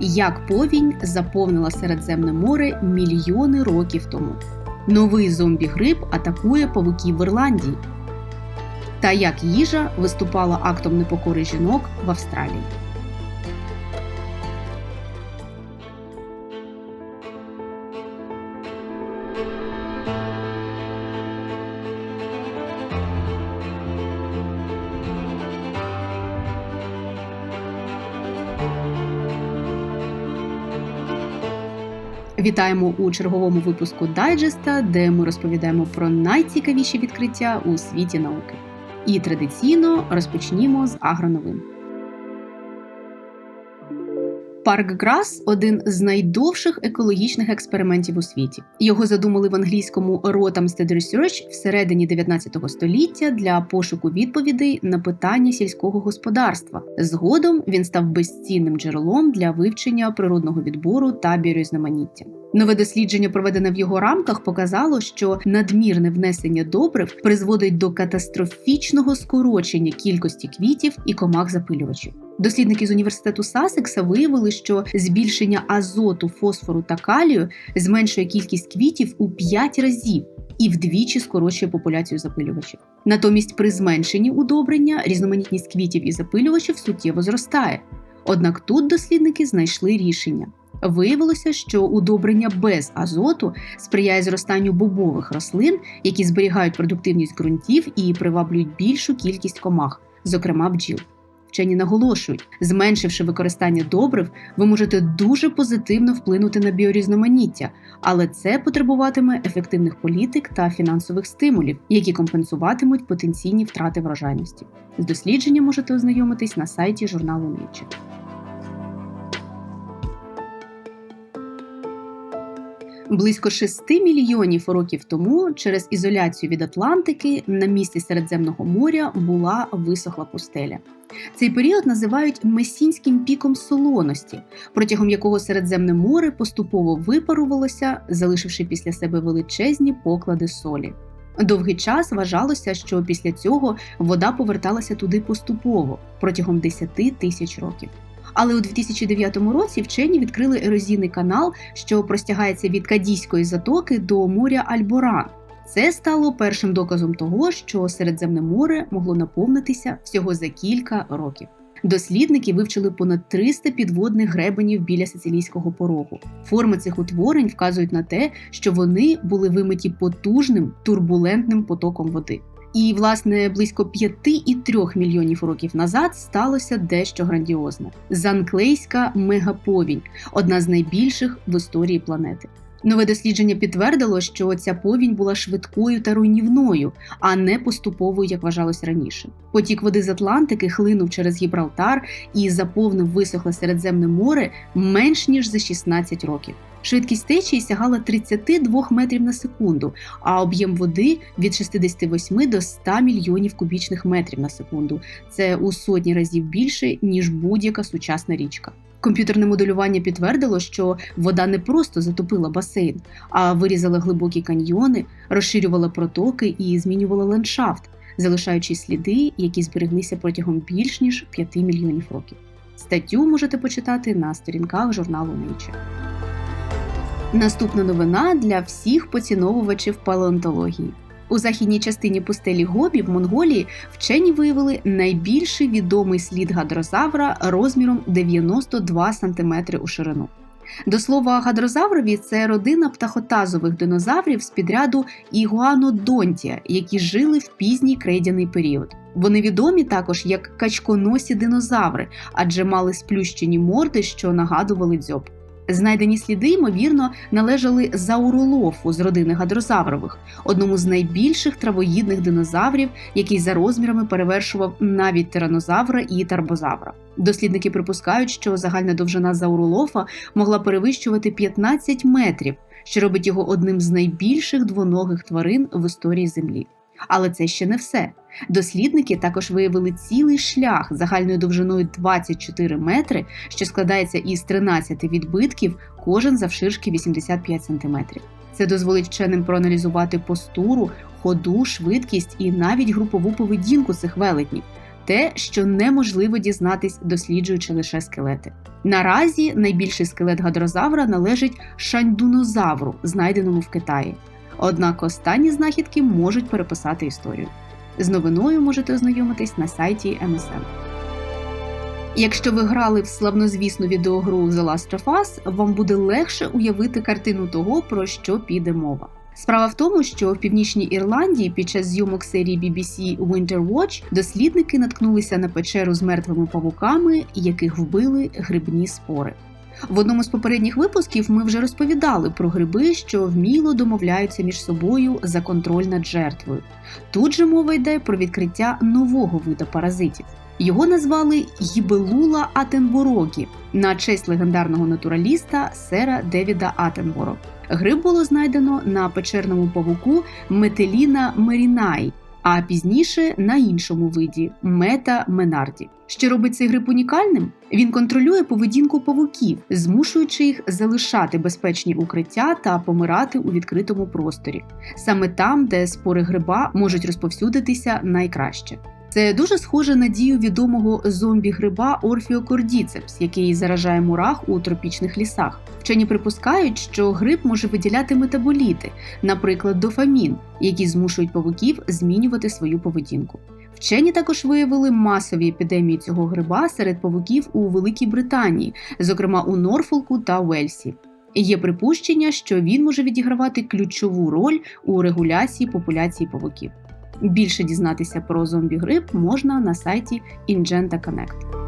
як повінь заповнила Середземне море мільйони років тому. Новий зомбі-гриб атакує павуків в Ірландії. Та як їжа виступала актом непокори жінок в Австралії. Вітаємо у черговому випуску дайджеста, де ми розповідаємо про найцікавіші відкриття у світі науки. І традиційно розпочнімо з агроновин. Парк Грас один з найдовших екологічних експериментів у світі. Його задумали в англійському Rotamsted Research всередині 19 століття для пошуку відповідей на питання сільського господарства. Згодом він став безцінним джерелом для вивчення природного відбору та біорізноманіття. Нове дослідження, проведене в його рамках, показало, що надмірне внесення добрив призводить до катастрофічного скорочення кількості квітів і комах запилювачів. Дослідники з університету Сасекса виявили, що збільшення азоту, фосфору та калію зменшує кількість квітів у 5 разів і вдвічі скорочує популяцію запилювачів. Натомість, при зменшенні удобрення різноманітність квітів і запилювачів суттєво зростає. Однак тут дослідники знайшли рішення. Виявилося, що удобрення без азоту сприяє зростанню бобових рослин, які зберігають продуктивність ґрунтів і приваблюють більшу кількість комах, зокрема бджіл. Вчені наголошують, зменшивши використання добрив, ви можете дуже позитивно вплинути на біорізноманіття, але це потребуватиме ефективних політик та фінансових стимулів, які компенсуватимуть потенційні втрати врожайності. З дослідженням можете ознайомитись на сайті журналу Nature. Близько 6 мільйонів років тому через ізоляцію від Атлантики на місці Середземного моря була висохла пустеля. Цей період називають месінським піком солоності, протягом якого Середземне море поступово випарувалося, залишивши після себе величезні поклади солі. Довгий час вважалося, що після цього вода поверталася туди поступово протягом 10 тисяч років. Але у 2009 році вчені відкрили ерозійний канал, що простягається від Кадійської затоки до моря Альборан. Це стало першим доказом того, що Середземне море могло наповнитися всього за кілька років. Дослідники вивчили понад 300 підводних гребенів біля сицилійського порогу. Форми цих утворень вказують на те, що вони були вимиті потужним турбулентним потоком води. І, власне, близько 5,3 мільйонів років назад сталося дещо грандіозне: Занклейська мегаповінь одна з найбільших в історії планети. Нове дослідження підтвердило, що ця повінь була швидкою та руйнівною, а не поступовою, як вважалось раніше. Потік води з Атлантики хлинув через Гібралтар і заповнив висохле Середземне море менш ніж за 16 років. Швидкість течії сягала 32 метрів на секунду, а об'єм води від 68 до 100 мільйонів кубічних метрів на секунду. Це у сотні разів більше ніж будь-яка сучасна річка. Комп'ютерне моделювання підтвердило, що вода не просто затопила басейн, а вирізала глибокі каньйони, розширювала протоки і змінювала ландшафт, залишаючи сліди, які збереглися протягом більш ніж 5 мільйонів років. Статтю можете почитати на сторінках журналу Nature. Наступна новина для всіх поціновувачів палеонтології. У західній частині пустелі Гобі в Монголії вчені виявили найбільший відомий слід гадрозавра розміром 92 см у ширину. До слова, гадрозаврові це родина птахотазових динозаврів з підряду Ігуанодонтія, які жили в пізній крейдяний період. Вони відомі також як качконосі динозаври, адже мали сплющені морди, що нагадували дзьоб. Знайдені сліди, ймовірно, належали зауролофу з родини гадрозаврових, одному з найбільших травоїдних динозаврів, який за розмірами перевершував навіть тиранозавра і тарбозавра. Дослідники припускають, що загальна довжина зауролофа могла перевищувати 15 метрів, що робить його одним з найбільших двоногих тварин в історії Землі. Але це ще не все. Дослідники також виявили цілий шлях загальною довжиною 24 метри, що складається із 13 відбитків, кожен завширшки 85 см. Це дозволить вченим проаналізувати постуру, ходу, швидкість і навіть групову поведінку цих велетнів. те, що неможливо дізнатись, досліджуючи лише скелети. Наразі найбільший скелет гадрозавра належить шаньдунозавру, знайденому в Китаї. Однак останні знахідки можуть переписати історію. З новиною можете ознайомитись на сайті MSN. Якщо ви грали в славнозвісну відеогру The Last of Us, вам буде легше уявити картину того, про що піде мова. Справа в тому, що в північній Ірландії під час зйомок серії BBC Winter Watch дослідники наткнулися на печеру з мертвими павуками, яких вбили грибні спори. В одному з попередніх випусків ми вже розповідали про гриби, що вміло домовляються між собою за контроль над жертвою. Тут же мова йде про відкриття нового вида паразитів. Його назвали Гібелула Атенборогі на честь легендарного натураліста сера Девіда Атенборо. Гриб було знайдено на печерному павуку Метеліна мерінай, а пізніше на іншому виді мета менарді. Що робить цей гриб унікальним? Він контролює поведінку павуків, змушуючи їх залишати безпечні укриття та помирати у відкритому просторі, саме там, де спори гриба можуть розповсюдитися найкраще. Це дуже схоже на дію відомого зомбі-гриба Орфіокордіцепс, який заражає мурах у тропічних лісах. Вчені припускають, що гриб може виділяти метаболіти, наприклад, дофамін, які змушують павуків змінювати свою поведінку. Вчені також виявили масові епідемії цього гриба серед павуків у Великій Британії, зокрема у Норфолку та Уельсі. Є припущення, що він може відігравати ключову роль у регуляції популяції павуків. Більше дізнатися про зомбі-гриб можна на сайті Ingenta Connect.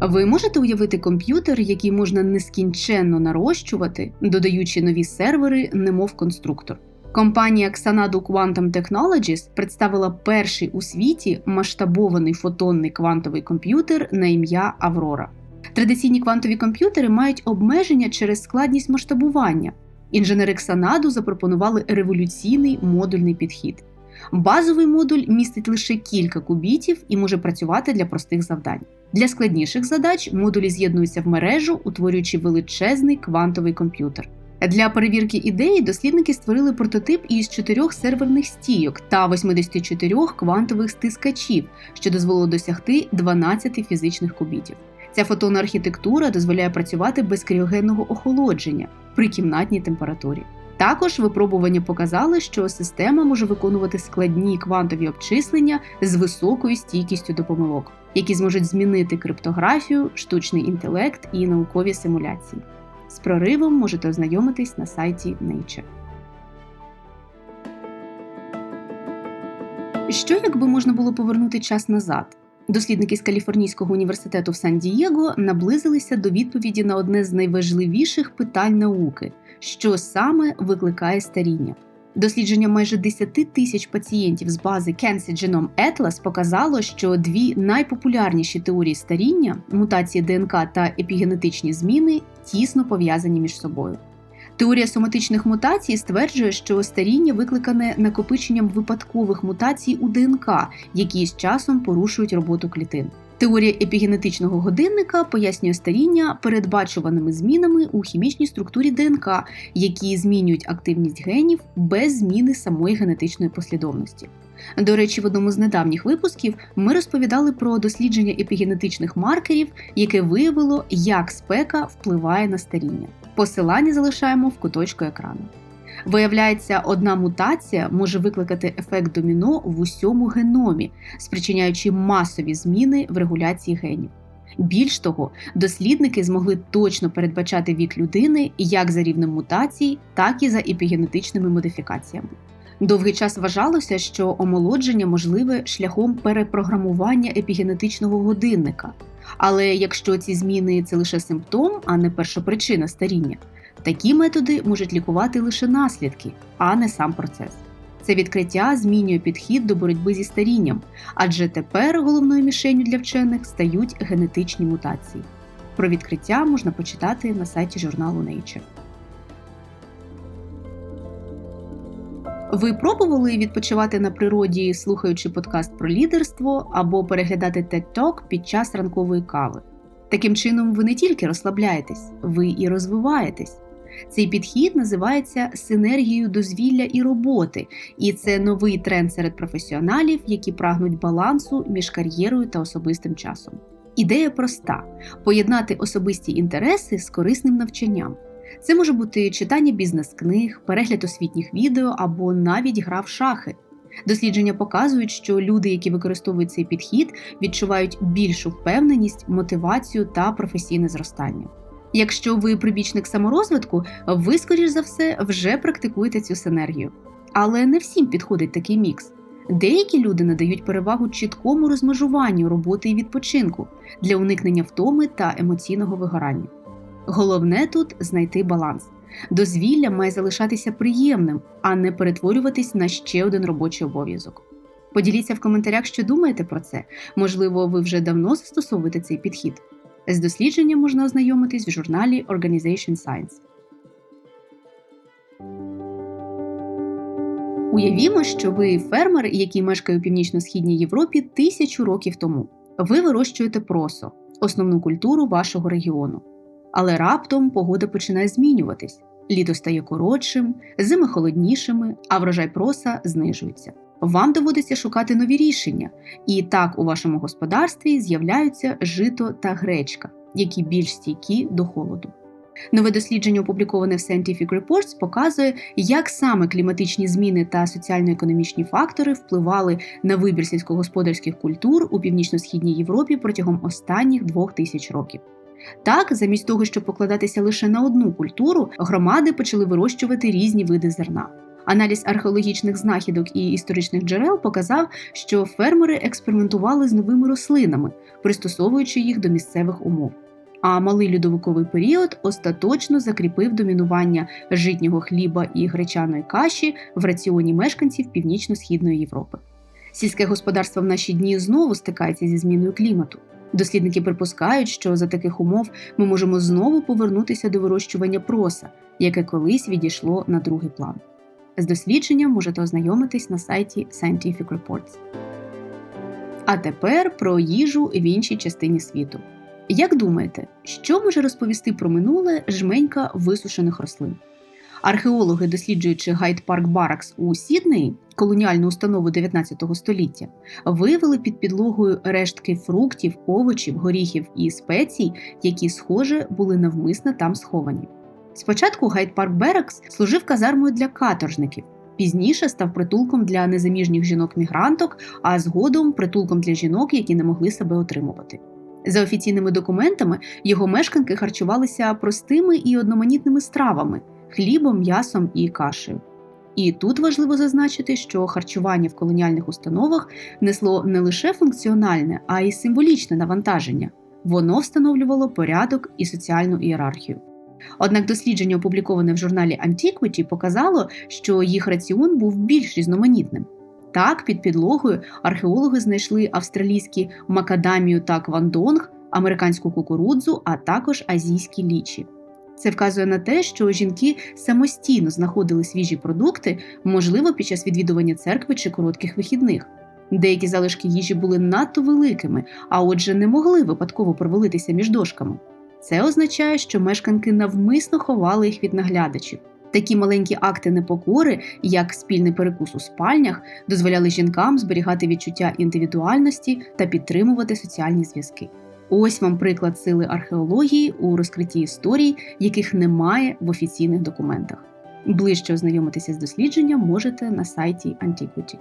Ви можете уявити комп'ютер, який можна нескінченно нарощувати, додаючи нові сервери, немов конструктор. Компанія Xanadu Quantum Technologies представила перший у світі масштабований фотонний квантовий комп'ютер на ім'я Аврора. Традиційні квантові комп'ютери мають обмеження через складність масштабування. Інженери Xanadu запропонували революційний модульний підхід. Базовий модуль містить лише кілька кубітів і може працювати для простих завдань. Для складніших задач модулі з'єднуються в мережу, утворюючи величезний квантовий комп'ютер. Для перевірки ідеї дослідники створили прототип із чотирьох серверних стійок та 84 квантових стискачів, що дозволило досягти 12 фізичних кубітів. Ця фотонна архітектура дозволяє працювати без кріогенного охолодження при кімнатній температурі. Також випробування показали, що система може виконувати складні квантові обчислення з високою стійкістю до помилок, які зможуть змінити криптографію, штучний інтелект і наукові симуляції. З проривом можете ознайомитись на сайті Nature. Що якби можна було повернути час назад? Дослідники з Каліфорнійського університету в Сан-Дієго наблизилися до відповіді на одне з найважливіших питань науки: що саме викликає старіння. Дослідження майже 10 тисяч пацієнтів з бази Cancer Genome Atlas показало, що дві найпопулярніші теорії старіння мутації ДНК та епігенетичні зміни тісно пов'язані між собою. Теорія соматичних мутацій стверджує, що старіння викликане накопиченням випадкових мутацій у ДНК, які з часом порушують роботу клітин. Теорія епігенетичного годинника пояснює старіння передбачуваними змінами у хімічній структурі ДНК, які змінюють активність генів без зміни самої генетичної послідовності. До речі, в одному з недавніх випусків ми розповідали про дослідження епігенетичних маркерів, яке виявило, як спека впливає на старіння. Посилання залишаємо в куточку екрану. Виявляється, одна мутація може викликати ефект доміно в усьому геномі, спричиняючи масові зміни в регуляції генів. Більш того, дослідники змогли точно передбачати вік людини як за рівнем мутацій, так і за епігенетичними модифікаціями. Довгий час вважалося, що омолодження можливе шляхом перепрограмування епігенетичного годинника. Але якщо ці зміни це лише симптом, а не першопричина старіння, такі методи можуть лікувати лише наслідки, а не сам процес. Це відкриття змінює підхід до боротьби зі старінням, адже тепер головною мішенью для вчених стають генетичні мутації. Про відкриття можна почитати на сайті журналу Nature. Ви пробували відпочивати на природі, слухаючи подкаст про лідерство або переглядати TED Talk під час ранкової кави. Таким чином, ви не тільки розслабляєтесь, ви і розвиваєтесь. Цей підхід називається синергією дозвілля і роботи, і це новий тренд серед професіоналів, які прагнуть балансу між кар'єрою та особистим часом. Ідея проста: поєднати особисті інтереси з корисним навчанням. Це може бути читання бізнес-книг, перегляд освітніх відео або навіть гра в шахи. Дослідження показують, що люди, які використовують цей підхід, відчувають більшу впевненість, мотивацію та професійне зростання. Якщо ви прибічник саморозвитку, ви, скоріш за все, вже практикуєте цю синергію. Але не всім підходить такий мікс. Деякі люди надають перевагу чіткому розмежуванню роботи і відпочинку для уникнення втоми та емоційного вигорання. Головне тут знайти баланс. Дозвілля має залишатися приємним, а не перетворюватись на ще один робочий обов'язок. Поділіться в коментарях, що думаєте про це. Можливо, ви вже давно застосовуєте цей підхід. З дослідженням можна ознайомитись в журналі Organization Science. Уявімо, що ви фермер, який мешкає у північно-східній Європі тисячу років тому. Ви вирощуєте просо, основну культуру вашого регіону. Але раптом погода починає змінюватись. Літо стає коротшим, зими холоднішими, а врожай проса знижується. Вам доводиться шукати нові рішення, і так у вашому господарстві з'являються жито та гречка, які більш стійкі до холоду. Нове дослідження, опубліковане в Scientific Reports, показує, як саме кліматичні зміни та соціально-економічні фактори впливали на вибір сільськогосподарських культур у північно-східній Європі протягом останніх двох тисяч років. Так, замість того, щоб покладатися лише на одну культуру, громади почали вирощувати різні види зерна. Аналіз археологічних знахідок і історичних джерел показав, що фермери експериментували з новими рослинами, пристосовуючи їх до місцевих умов. А малий льодовиковий період остаточно закріпив домінування житнього хліба і гречаної каші в раціоні мешканців північно-східної Європи. Сільське господарство в наші дні знову стикається зі зміною клімату. Дослідники припускають, що за таких умов ми можемо знову повернутися до вирощування проса, яке колись відійшло на другий план. З дослідженням можете ознайомитись на сайті Scientific Reports. А тепер про їжу в іншій частині світу. Як думаєте, що може розповісти про минуле жменька висушених рослин? Археологи, досліджуючи Гайд Парк Баракс у Сіднеї, колоніальну установу 19 століття, виявили під підлогою рештки фруктів, овочів, горіхів і спецій, які, схоже, були навмисно там сховані. Спочатку Гайд Парк Баракс служив казармою для каторжників, пізніше став притулком для незаміжніх жінок-мігранток, а згодом притулком для жінок, які не могли себе отримувати. За офіційними документами його мешканки харчувалися простими і одноманітними стравами хлібом, м'ясом і кашею. І тут важливо зазначити, що харчування в колоніальних установах несло не лише функціональне, а й символічне навантаження. Воно встановлювало порядок і соціальну ієрархію. Однак дослідження, опубліковане в журналі Antiquity, показало, що їх раціон був більш різноманітним. Так, під підлогою археологи знайшли австралійські макадамію та квандонг, американську кукурудзу, а також азійські лічі. Це вказує на те, що жінки самостійно знаходили свіжі продукти, можливо, під час відвідування церкви чи коротких вихідних. Деякі залишки їжі були надто великими, а отже, не могли випадково провалитися між дошками. Це означає, що мешканки навмисно ховали їх від наглядачів. Такі маленькі акти непокори, як спільний перекус у спальнях, дозволяли жінкам зберігати відчуття індивідуальності та підтримувати соціальні зв'язки. Ось вам приклад сили археології у розкритті історій, яких немає в офіційних документах. Ближче ознайомитися з дослідженням можете на сайті Antiquity.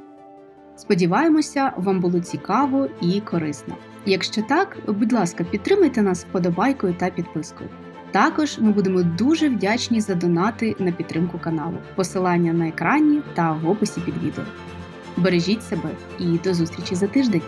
Сподіваємося, вам було цікаво і корисно. Якщо так, будь ласка, підтримайте нас вподобайкою та підпискою. Також ми будемо дуже вдячні за донати на підтримку каналу. Посилання на екрані та в описі під відео. Бережіть себе і до зустрічі за тиждень!